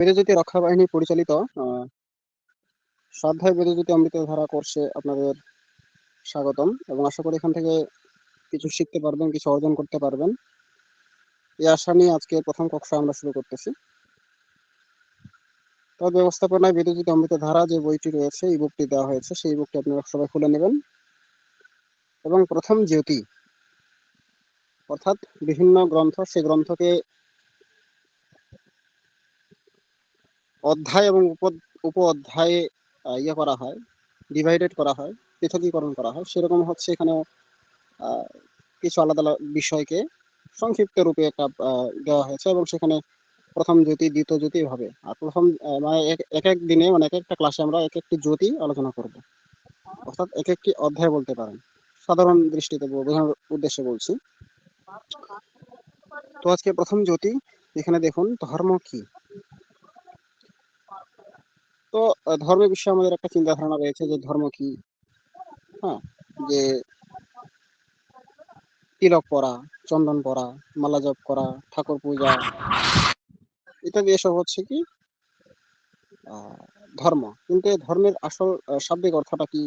বেদজ্যোতি রক্ষা বাহিনী পরিচালিত আহ, স্বাধ্যায় বেদজ্যোতি অমৃতধারা কোর্সে আপনাদের স্বাগতম এবং আশা করি এখান থেকে কিছু শিখতে পারবেন কিছু অর্জন করতে পারবেন। এই আশা নিয়ে আজকে প্রথম কক্ষা আমরা শুরু করতেছি। তো ব্যবস্থাপনায় বেদজ্যোতি অমৃতধারা যে বইটি রয়েছে এই বুকটি দেওয়া হয়েছে সেই বুকটি আপনারা সবাই খুলে নেবেন। এবং প্রথম জ্যোতি অর্থাৎ বিভিন্ন গ্রন্থ সেই গ্রন্থকে অধ্যায় এবং উপ অধ্যায়ে ইয়ে করা হয় ডিভাইডেড করা হয়, পৃথকীকরণ করা হয়। সেরকম হচ্ছে এখানে কিছু আলাদা আলাদা বিষয়কে সংক্ষিপ্ত রূপে একটা দেওয়া হয়েছে এবং সেখানে প্রথম জ্যোতি, দ্বিতীয় জ্যোতি এভাবে। আর প্রথম মানে এক এক দিনে মানে এক একটা ক্লাসে আমরা এক একটি জ্যোতি আলোচনা করব। অর্থাৎ এক একটি অধ্যায় বলতে পারেন। সাধারণ দৃষ্টিতে বোঝানোর উদ্দেশ্যে বলছি। তো আজকে প্রথম জ্যোতি, এখানে দেখুন, ধর্ম কি? তো ধর্মের বিষয়ে আমাদের একটা চিন্তা ধারণা রয়েছে যে ধর্ম কি? হ্যাঁ যে তিলক পরা, চন্দন পরা, মালা জপ করা, ঠাকুর পূজা, ইত্যাদি এসব হচ্ছে কি? ধর্ম। কিন্তু ধর্মের আসল শাব্দিক অর্থটা কি?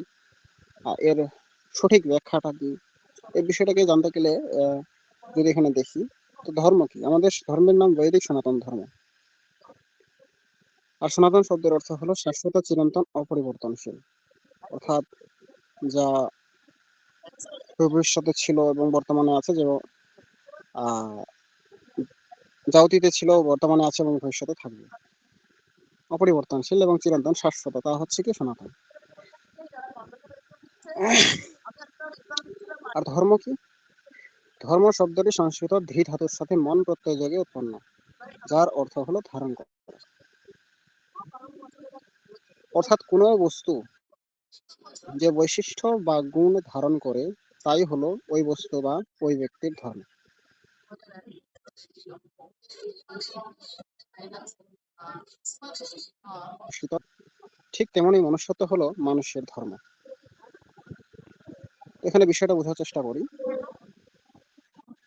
এর সঠিক ব্যাখ্যাটা কি? এই বিষয়টাকে জানতে গেলে যদি এখানে দেখি, তো ধর্ম কি? আমাদের ধর্মের নাম বৈদিক সনাতন ধর্ম। আর সনাতন শব্দের অর্থ হলো শাশ্বত, চিরন্তন, অপরিবর্তনশীল। অর্থাৎ যা ভবিষ্যতে ছিল এবং বর্তমানে আছে, যে যা অতীতে ছিল, বর্তমানে আছে এবং ভবিষ্যতে থাকবে। অপরিবর্তনশীল এবং চিরন্তন শাশ্বত, তা হচ্ছে কি সনাতন। আর ধর্ম কি? ধর্ম শব্দটি সংস্কৃত ধী ধাতুর সাথে মন প্রত্যয় যোগে উৎপন্ন, যার অর্থ হলো ধারণ করা। অর্থাৎ কোনো বস্তু যে বৈশিষ্ট্য বা গুণ ধারণ করে, তাই হলো ওই বস্তু বা ওই ব্যক্তির ধর্ম ঠিক তেমনই মনুষ্যত্ব হলো মানুষের ধর্ম। এখানে বিষয়টা বোঝার চেষ্টা করি।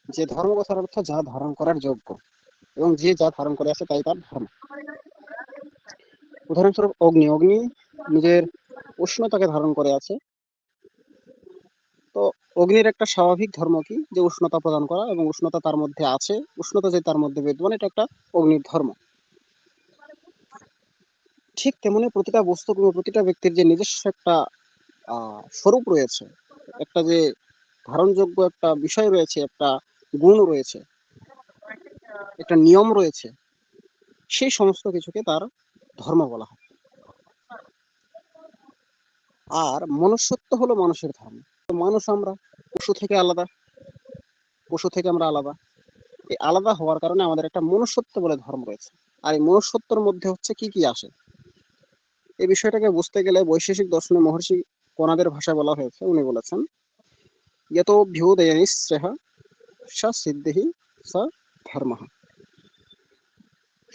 যে ধর্ম কথার অর্থ যা ধারণ করার যোগ্য এবং যে যা ধারণ করে আছে তাই তার ধর্ম। উদাহরণস্বরূপ অগ্নি। অগ্নি নিজের উষ্ণতাকে ধারণ করে আছে। তো অগ্নির একটা স্বাভাবিক ধর্ম কি? যে উষ্ণতা প্রদান করা এবং উষ্ণতা তার মধ্যে আছে। উষ্ণতা যে তার মধ্যে বিদ্যমান, এটা একটা অগ্নির ধর্ম। ঠিক তেমনি প্রতিটা বস্তু কিংবা প্রতিটা ব্যক্তির যে নিজস্ব একটা স্বরূপ রয়েছে, একটা যে ধারণযোগ্য একটা বিষয় রয়েছে, একটা গুণ রয়েছে, একটা নিয়ম রয়েছে, সেই সমস্ত কিছুকে তার ধর্ম বলা হয়। আর মনুষ্যত্ব হলো মানুষের ধর্ম। মানুষ আমরা, পশু থেকে আলাদা, পশু থেকে আমরা আলাদা। এই আলাদা হওয়ার কারণে আমাদের একটা মনুষ্যত্ব বলে ধর্ম রয়েছে। আর এই মনুষ্যত্বর মধ্যে হচ্ছে কি কি আসে? এই বিষয়টাকে বুঝতে গেলে বৈশেষিক দর্শনে মহর্ষি কোনাদের ভাষায় বলা হয়েছে। উনি বলেছেন, যত ভ্যুদয়নিশ্রেহ স সিদ্ধিহি স ধর্ম।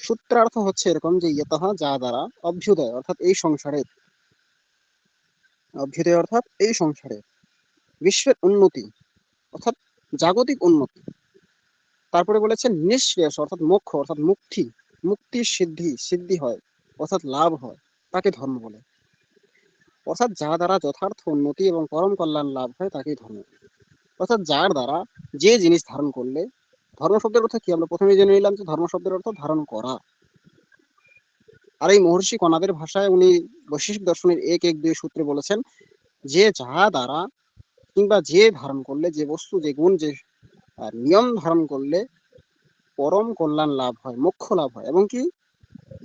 সূত্রার্থ হচ্ছে এরকম যে ইয়তঃ যা দ্বারা অভ্যুদয়, অর্থাৎ এই সংসারের অভ্যুদয় অর্থাৎ এই সংসারে বিশ্বের উন্নতি, অর্থাৎ জাগতিক উন্নতি। তারপরে বলেছেন নিঃশ্রেয়স অর্থাৎ মোক্ষ, অর্থাৎ মুক্তি, মুক্তির সিদ্ধি সিদ্ধি হয়, অর্থাৎ লাভ হয়, তাকে ধর্ম বলে। অর্থাৎ যা দ্বারা যথার্থ উন্নতি এবং পরম কল্যাণ লাভ হয়, তাকেই ধর্ম। অর্থাৎ যার দ্বারা যে জিনিস ধারণ করলে ধর্ম শব্দের অর্থ কি? আমরা প্রথমে জেনে নিলাম যে ধর্ম শব্দের অর্থ ধারণ করা। আর এই মহর্ষি কণাদের ভাষায় উনি বৈশিষ্ট্য দর্শনের এক এক দুই সূত্রে বলেছেন, যে যা দ্বারা কিংবা যে ধারণ করলে, যে বস্তু, যে গুণ, যে নিয়ম ধারণ করলে পরম কল্যাণ লাভ হয়, মোক্ষ লাভ হয় এবং কি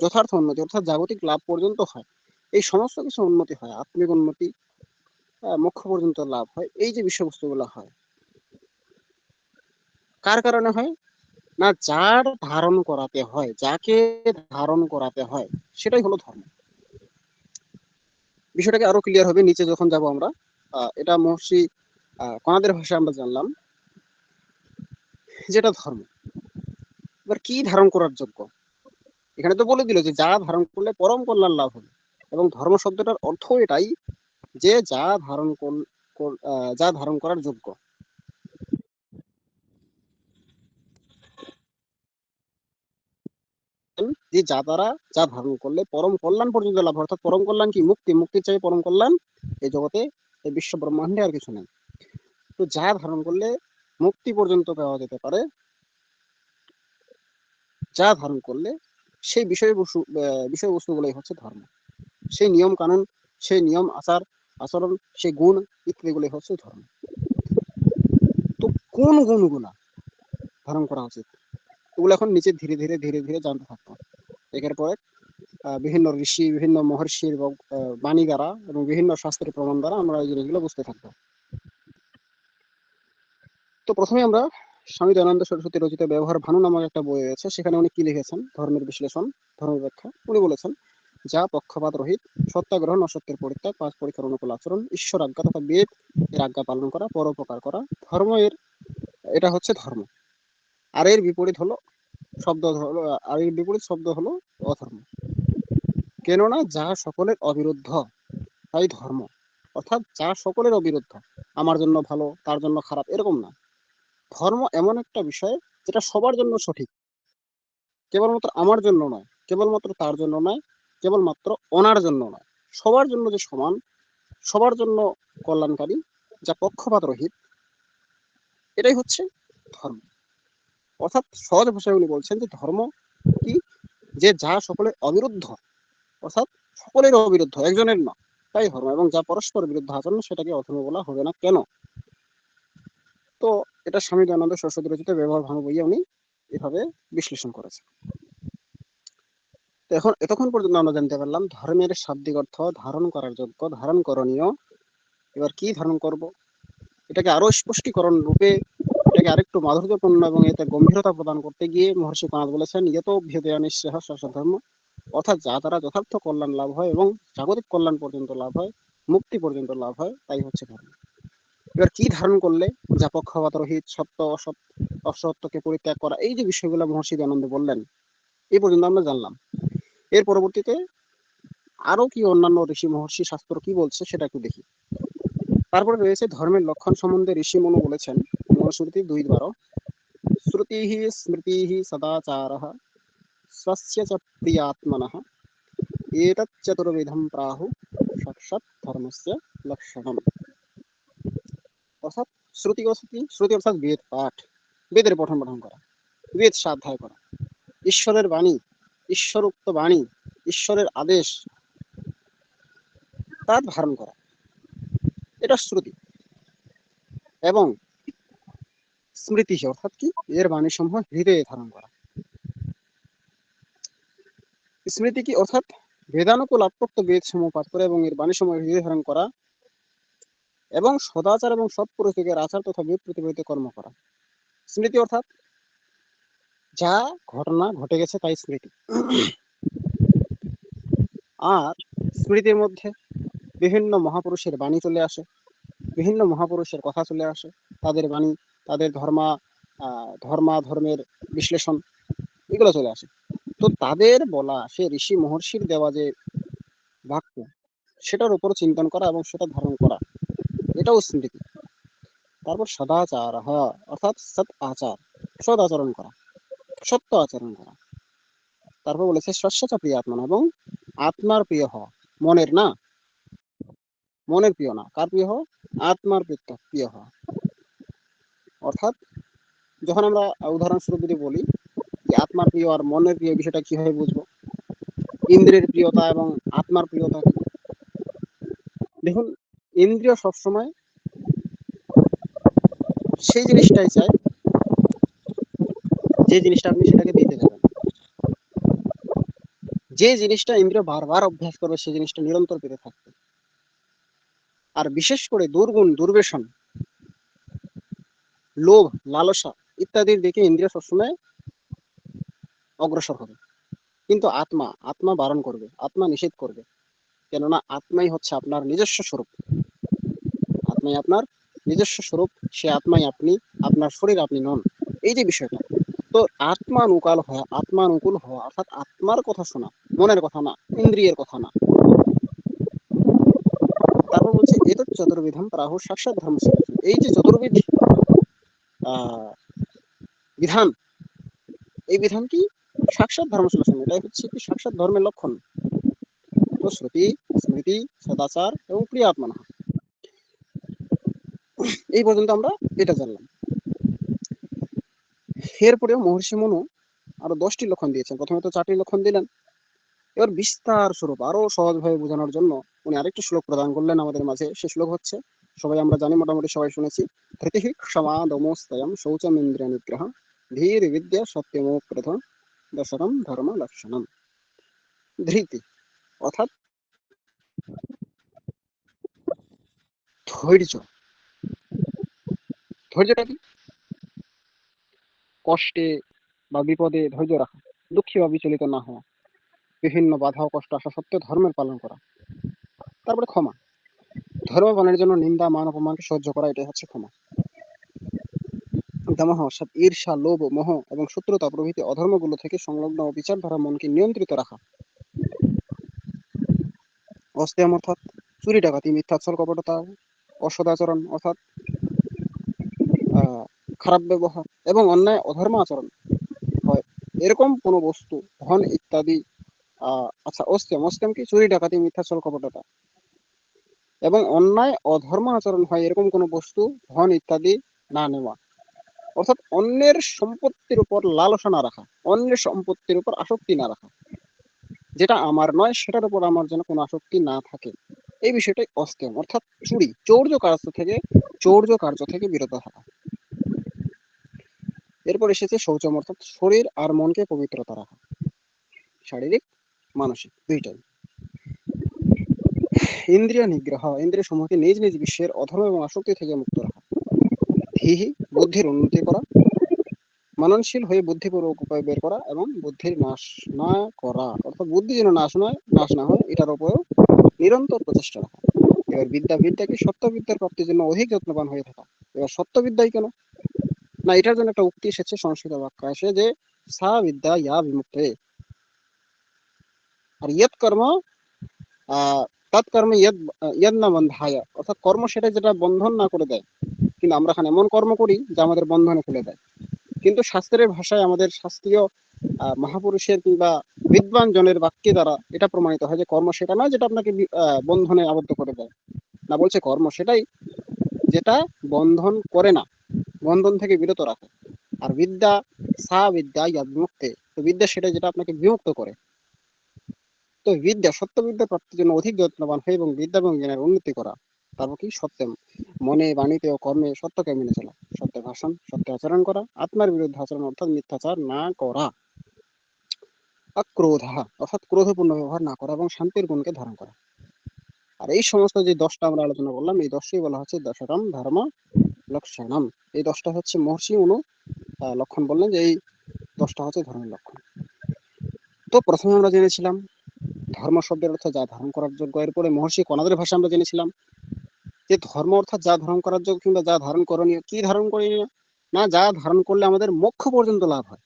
যথার্থ উন্নতি, অর্থাৎ জাগতিক লাভ পর্যন্ত হয়। এই সমস্ত কিছু উন্নতি হয়, আত্মিক উন্নতি মোক্ষ পর্যন্ত লাভ হয়। এই যে বিষয়বস্তুগুলো হয় কার কারণে হয়? না, যার ধারণ করাতে হয়, যাকে ধারণ করাতে হয়, সেটাই হলো ধর্ম। বিষয়টাকে আরও ক্লিয়ার হবে, নিচে যখন যাব আমরা এটা মহর্ষি কণাদের ভাষায় আমরা জানলাম, যেটা ধর্ম। এবার কি ধারণ করার যোগ্য? এখানে তো বলে দিল যে, যা ধারণ করলে পরম কল্যাণ লাভ হবে। এবং ধর্ম শব্দটার অর্থ এটাই যে, যা ধারণ যা ধারণ করার যোগ্য। যে যা দ্বারা, যা ধারণ করলে, পরম কল্যাণ পর্যন্ত লাভ অর্থাৎ পরম কল্যাণ কি? মুক্তি, মুক্তির চাই পরম কল্যাণ এই জগতে এই বিশ্ব ব্রহ্মাণ্ডে আর কিছু নেই। তো যা ধারণ করলে মুক্তি পর্যন্ত পাওয়া যেতে পারে। যা ধারণ করলে সেই বিষয় বস্তু বিষয়বস্তুগুলোই হচ্ছে ধর্ম। সেই নিয়ম কানুন সেই নিয়ম আচার, আচরণ, সেই গুণ ইত্যাদিগুলোই হচ্ছে ধর্ম। তো কোন গুণগুলা ধারণ করা উচিত? ওগুলো এখন নিচে ধীরে ধীরে ধীরে ধীরে জানতে থাকব। একের পর এক বিভিন্ন ঋষি, বিভিন্ন মহর্ষির বাণী দ্বারা এবং বিভিন্ন শাস্ত্রের প্রমাণ দ্বারা আমরা এই জিনিসগুলো বুঝতে থাকব। তো প্রথমে আমরা স্বামী দয়ানন্দ সরস্বতী রচিত ব্যবহার ভানু নামক একটা বই রয়েছে, সেখানে উনি কি লিখেছেন? ধর্মের বিশ্লেষণ, ধর্মের ব্যাখ্যা। উনি বলেছেন, যা পক্ষপাত রহিত সত্যাগ্রহণ অসত্যের পরিত্যাগ, পাঁচ পরীক্ষার অনুকূল আচরণ, ঈশ্বর আজ্ঞা তথা বেদ, এর আজ্ঞা পালন করা, পরোপকার করা, ধর্ম এর, এটা হচ্ছে ধর্ম। আর এর বিপরীত হলো শব্দ হলো আর এর বিপরীত শব্দ হলো অধর্ম। কেননা যা সকলের অবিরুদ্ধ, তাই ধর্ম। অর্থাৎ যা সকলের অবিরুদ্ধ, আমার জন্য ভালো, তার জন্য খারাপ, এরকম না। ধর্ম এমন একটা বিষয় যেটা সবার জন্য সঠিক। কেবলমাত্র আমার জন্য নয়, কেবলমাত্র তার জন্য নয়, কেবলমাত্র ওনার জন্য নয়। সবার জন্য যে সমান, সবার জন্য কল্যাণকারী, যা পক্ষপাত রহিত এটাই হচ্ছে ধর্ম। অর্থাৎ সহজ ভাষায় উনি বলছেন যে ধর্ম কি? যে যা সকলের অবিরুদ্ধ, অর্থাৎ সকলের অবিরুদ্ধ, একজনের না তাই ধর্ম। এবং যা পরস্পর বিরুদ্ধ আচরণ, সেটাকে অধর্ম বলা হবে না। কেন? তো এটা স্বামী দয়ানন্দ সরস্বতী রচিত ব্যবহার ভানু বইয়ে উনি এভাবে বিশ্লেষণ করেছেন। এখন এতক্ষণ পর্যন্ত আমরা জানতে পারলাম, ধর্মের শাব্দিক অর্থ ধারণ করার যোগ্য, ধারণ করণীয়। এবার কি ধারণ করব? এটাকে আরও স্পষ্টীকরণ রূপে এটাকে আরেকটু মাধুর্যপূর্ণ এবং এতে গম্ভীরতা প্রদান করতে গিয়ে মহর্ষি কানাদ বলেছেন ইয়ত ভেদয়ানি ধর্ম। অর্থাৎ যা দ্বারা যথার্থ কল্যাণ লাভ হয় এবং জাগতিক কল্যাণ পর্যন্ত লাভ হয়, মুক্তি পর্যন্ত লাভ হয়, তাই হচ্ছে ধর্ম। এবার কি ধারণ করলে যা পক্ষপাত রহিত সত্য, অসৎ, অসত্যকে পরিত্যাগ করা, এই যে বিষয়গুলো মহর্ষি আনন্দ বললেন এই পর্যন্ত আমরা জানলাম। এর পরবর্তীতে আরও কি অন্যান্য ঋষি মহর্ষি শাস্ত্র কি বলছে সেটা একটু দেখি। তারপরে রয়েছে ধর্মের লক্ষণ সম্বন্ধে ঋষি মনু বলেছেন মনুস্মৃতি দুই বারো শ্রুতি স্মৃতি সদাচার স্বস্য চ প্রিয়াত্মনः এতচ্চতুর্বিধম প্রাহু সাক্ষাৎ ধর্মস্য লক্ষণম অর্থাৎ শ্রুতি অর্থাৎ শ্রুতি অর্থাৎ বেদ পাঠ বেদের পঠন পঠন করা বেদ সাধ্যায় করা ঈশ্বরের বাণী ঈশ্বরোক্ত বাণী ঈশ্বরের আদেশ তা ধারণ করা এটা শ্রুতি এবং স্মৃতি অর্থাৎ কি? এর বাণী সমূহ হৃদয়ে ধারণ করা। স্মৃতি কি, অর্থাৎ বেদানুকূল আপ্রক্ত বেদ সমূহ পাঠ করে এবং এর বাণী সমূহ হৃদয় ধারণ করা এবং সদাচার এবং সৎ পুরুষের আচার তথা বেদ প্রতিফলিত কর্ম করা। স্মৃতি অর্থাৎ যা ঘটনা ঘটে গেছে তাই স্মৃতি। আর স্মৃতির মধ্যে বিভিন্ন মহাপুরুষের বাণী চলে আসে, বিভিন্ন মহাপুরুষের কথা চলে আসে, তাদের বাণী তাদের ধর্মা ধর্মা ধর্মের বিশ্লেষণ এগুলো চলে আসে। তো তাদের বলা সে ঋষি মহর্ষির দেওয়া যে বাক্য, সেটার উপর চিন্তন করা এবং সেটা ধারণ করা, এটাও স্মৃতি। তারপর সদাচার অর্থাৎ সৎ আচার, সৎ আচরণ করা, সত্য আচরণ করা। তারপর বলেছে শস্যচা প্রিয় আত্মা এবং আত্মার প্রিয় হওয়া মনের না? মনের প্রিয় না। কার প্রিয় হওয়া আত্মার প্রিয় হওয়া অর্থাৎ যখন আমরা উদাহরণস্বরূপ যদি বলি যে আত্মার প্রিয় আর মনের প্রিয় বিষয়টা কীভাবে বুঝব? ইন্দ্রিয়ের প্রিয়তা এবং আত্মার প্রিয়তা কি? দেখুন, ইন্দ্রিয় সবসময় সেই জিনিসটাই চায়, যে জিনিসটা আপনি সেটাকে দিতে যাবেন যে জিনিসটা ইন্দ্রিয় বারবার অভ্যাস করবে সেই জিনিসটা নিরন্তর পেতে থাকবে। আর বিশেষ করে দুর্গুণ দুর্বেশন লোভ, লালসা ইত্যাদির দিকে ইন্দ্রিয় সবসময় অগ্রসর হবে। কিন্তু আত্মা আত্মা বারণ করবে, আত্মা নিষেধ করবে। কেননা আত্মাই হচ্ছে আপনার নিজস্ব স্বরূপ। আত্মাই আপনার নিজস্ব স্বরূপ, সে আত্মাই আপনি, আপনার শরীর আপনি নন। এই যে বিষয়টা, তো আত্মানুকাল হওয়া, আত্মানুকূল হওয়া, অর্থাৎ আত্মার কথা শোনা, মনের কথা না, ইন্দ্রিয়ের কথা না। তারপর বলছে এত চতুর্বিধাম প্রাহ সাক্ষাৎ ধর্ম এই যে চতুর্বিধ বিধান। এই বিধান কি সাক্ষাৎ ধর্ম শ্লোচন এটাই হচ্ছে কি সাক্ষাৎ ধর্মের লক্ষণ। তো শ্রুতি, স্মৃতি, সদাচার এবং প্রিয়াত্মনা এই পর্যন্ত আমরা এটা জানলাম। এরপরেও মহর্ষি মনু আরও দশটি লক্ষণ দিয়েছেন। প্রথমে তো চারটি লক্ষণ দিলেন। এবার বিস্তার স্বরূপ আরও সহজভাবে বোঝানোর জন্য উনি আরেকটি শ্লোক প্রদান করলেন আমাদের মাঝে। সে শ্লোক হচ্ছে সবাই আমরা জানি, মোটামুটি সবাই শুনেছি। ধৃতি ক্ষমা দমোস্তয়ম শৌচম ইন্দ্রিয় নিগ্রহ ধীর বিদ্যা সত্যমো প্রথম দশরম ধর্ম লক্ষণম। ধৃতি, অর্থাৎ ধৈর্য। ধৈর্যটা কি? কষ্টে বা বিপদে ধৈর্য রাখা, দুঃখী বা বিচলিত না হওয়া। বিভিন্ন বাধা ও কষ্ট আসা সত্ত্বেও ধর্মের পালন করা। তারপরে ক্ষমা। ধর্ম পালনের জন্য নিন্দা, মান অপমানকে সহ্য করা, এটাই হচ্ছে ক্ষমা। দামহ অর্থাৎ ঈর্ষা, লোভ, মোহ এবং শত্রুতা প্রভৃতি অধর্মগুলো থেকে সংলগ্ন ও বিচারধারা মনকে নিয়ন্ত্রিত রাখা। অস্তেম অর্থাৎ চুরি ডাকাতি মিথ্যাচল কপটতা, অসদাচরণ অর্থাৎ খারাপ ব্যবহার এবং অন্যায়, অধর্ম আচরণ হয়। এরকম কোনো বস্তু, ধন ইত্যাদি আচ্ছা অস্তেম অস্তেম কি? চুরি, ডাকাতি মিথ্যাচল কপটতা। এবং অন্যায়, অধর্ম আচরণ হয়, এরকম কোনো বস্তু, ধন ইত্যাদি না নেওয়া। অর্থাৎ অন্যের সম্পত্তির উপর লালসা না রাখা, অন্যের সম্পত্তির উপর আসক্তি না রাখা। যেটা আমার নয়, সেটার উপর আমার যেন কোনো আসক্তি না থাকে। এই বিষয়টাই অস্তেম অর্থাৎ চুরি, চৌর্য কার্য থেকে, চৌর্য কার্য থেকে বিরত থাকা। এরপর এসেছে শৌচম, অর্থাৎ শরীর আর মনকে পবিত্রতা রাখা। শারীরিক, মানসিক, দুইটাই। ইন্দ্রিয় নিগ্রহ, ইন্দ্রিয় সমূহকে নিজ নিজ বিশ্বের অধর্ম এবং আসক্তি থেকে মুক্ত রাখা। ধীহি, বুদ্ধির উন্নতি করা, মননশীল হয়ে বুদ্ধিপূর্বক উপায় বের করা এবং বুদ্ধির নাশ না করা। অর্থাৎ বুদ্ধি যেন নাশ নয়, নাশ না হয়, এটার উপরেও নিরন্তর প্রচেষ্টা রাখা। এবার বিদ্যা বিদ্যাকে সত্যবিদ্যার প্রাপ্তির জন্য অধিক যত্নবান হয়ে থাকা। এবার সত্যবিদ্যাই কেন? না, এটার জন্য একটা উক্তি এসেছে সংস্কৃত বাক্য আসে যে, সা বিদ্যা ইয়া বিমুক্তে। আর ইয়ৎ কর্ম আহ তৎকর্ম না বন্ধায় অর্থাৎ কর্ম সেটা যেটা বন্ধন না করে দেয়। কিন্তু আমরা এখানে এমন কর্ম করি যা আমাদের বন্ধনে ফেলে দেয়। কিন্তু শাস্ত্রের ভাষায় আমাদের শাস্ত্রীয় মহাপুরুষের কিংবা বিদ্বান জনের বাক্যে দ্বারা এটা প্রমাণিত হয় যে কর্ম সেটা নয় যেটা আপনাকে বন্ধনে আবদ্ধ করে দেয়। না বলছে কর্ম সেটাই যেটা বন্ধন করে না, বন্ধন থেকে বিরত রাখে। আর বিদ্যা সা বিদ্যা ইয়া বিমুক্তে তো বিদ্যা সেটা যেটা আপনাকে বিমুক্ত করে। তো বিদ্যা সত্য বিদ্যা প্রাপ্তির জন্য অধিক যত্নবান হয় এবং বিদ্যা এবং জ্ঞানের উন্নতি করা তারপর কি সত্য মনে, বাণীতে ও কর্মে সত্যকে মেনে চলা সত্য ভাষণ সত্য আচরণ করা, আত্মার বিরুদ্ধে আচরণ অর্থাৎ মিথ্যাচার না করা। অক্রোধ, অর্থাৎ ক্রোধপূর্ণ ব্যবহার না করা এবং শান্তির গুণকে ধারণ করা। আর এই সমস্ত যে দশটা আমরা আলোচনা করলাম, এই দশটাই বলা হচ্ছে দশরম, ধর্ম, লক্ষণম। এই দশটা হচ্ছে মহর্ষি অনু লক্ষণ বললেন যে এই দশটা হচ্ছে ধর্মের লক্ষণ। তো প্রথমে আমরা জেনেছিলাম ধর্ম শব্দের অর্থ যা ধারণ করার যোগ্য। এরপরে মহর্ষি কণাদের ভাষা আমরা জেনেছিলাম যে ধর্ম অর্থাৎ যা ধারণ করার যোগ্য কিংবা যা ধারণ করণীয়, কি ধারণ করণীয়? না, যা ধারণ করলে আমাদের মোক্ষ পর্যন্ত লাভ হয়।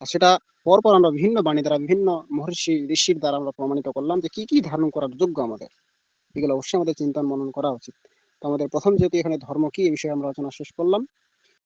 আর সেটা পরপর আমরা বিভিন্ন বাণী দ্বারা, বিভিন্ন মহর্ষি, ঋষির দ্বারা আমরা প্রমাণিত করলাম যে কি কি ধারণ করার যোগ্য আমাদের। এগুলো অবশ্যই আমাদের চিন্তন মনন করা উচিত। তো আমাদের প্রথম যেহেতু এখানে ধর্ম কি এই বিষয়ে আমরা আলোচনা শেষ করলাম।